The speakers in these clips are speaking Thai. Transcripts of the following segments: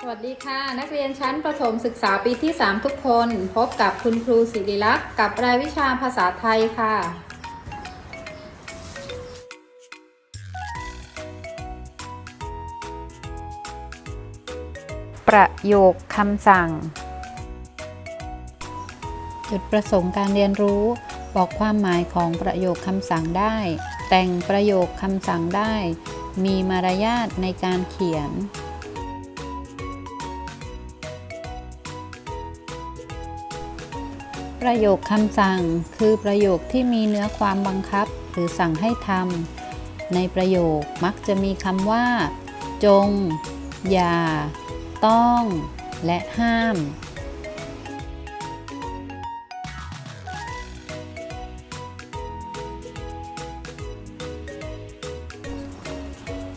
สวัสดีค่ะ นักเรียนชั้นประถมศึกษาปีที่ 3 ทุกคน พบกับคุณครูศิริลักษณ์กับรายวิชาภาษาไทยค่ะ ประโยคคำสั่ง จุดประสงค์การเรียนรู้บอกความหมายของประโยคคำสั่งได้ แต่งประโยคคำสั่งได้ มีมารยาทในการเขียน ประโยคคำสั่งคือประโยคที่มีเนื้อความบังคับหรือสั่งให้ทำในประโยคมักจะมีคำว่า จง อย่า ต้อง และห้าม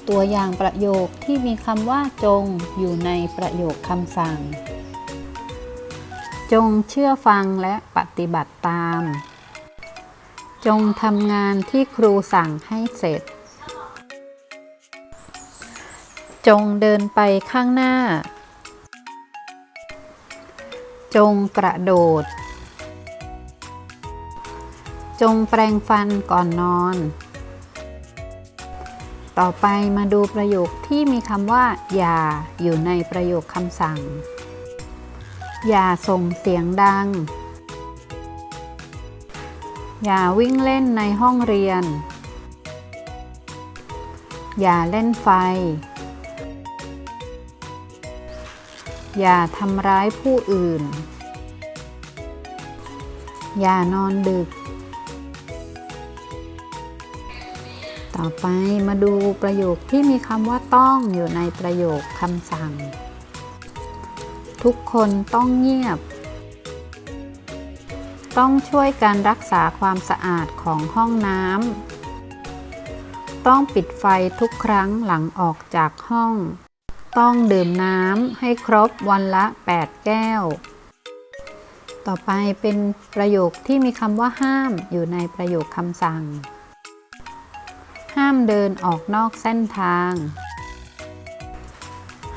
ตัวอย่างประโยคที่มีคำว่าจงอยู่ในประโยคคำสั่ง จงเชื่อฟังและปฏิบัติตาม จงทำงานที่ครูสั่งให้เสร็จ จงเดินไปข้างหน้า จงกระโดด จงแปรงฟันก่อนนอน ต่อไปมาดูประโยคที่มีคำว่า อย่า อยู่ในประโยคคำสั่ง อย่าส่งเสียงดัง อย่าวิ่งเล่นในห้องเรียน อย่าเล่นไฟ อย่าทำร้ายผู้อื่น อย่านอนดึก ต่อไปมาดูประโยคที่มีคำว่าต้องอยู่ในประโยคคำสั่ง ทุกคนต้องเงียบ ต้องช่วยกันรักษาความสะอาดของห้องน้ำ ต้องปิดไฟทุกครั้งหลังออกจากห้อง ต้องดื่มน้ำให้ครบวันละ 8 แก้ว ต่อไปเป็นประโยคที่มีคำว่าห้ามอยู่ในประโยคคำสั่ง ห้ามเดินออกนอกเส้นทาง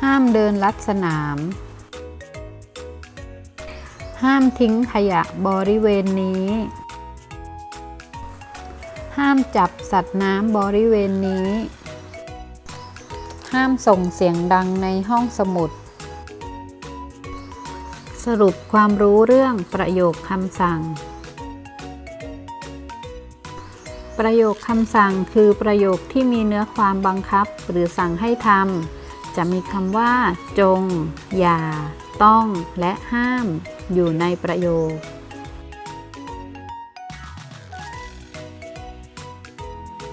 ห้ามเดินลัดสนาม ห้ามทิ้งขยะบริเวณนี้ ห้ามจับสัตว์น้ำบริเวณนี้ ห้ามส่งเสียงดังในห้องสมุด สรุปความรู้เรื่องประโยคคำสั่ง ประโยคคำสั่งคือประโยคที่มีเนื้อความบังคับ หรือสั่งให้ทำจะมีคำว่า จง อย่า ต้อง และห้าม อยู่ในประโยค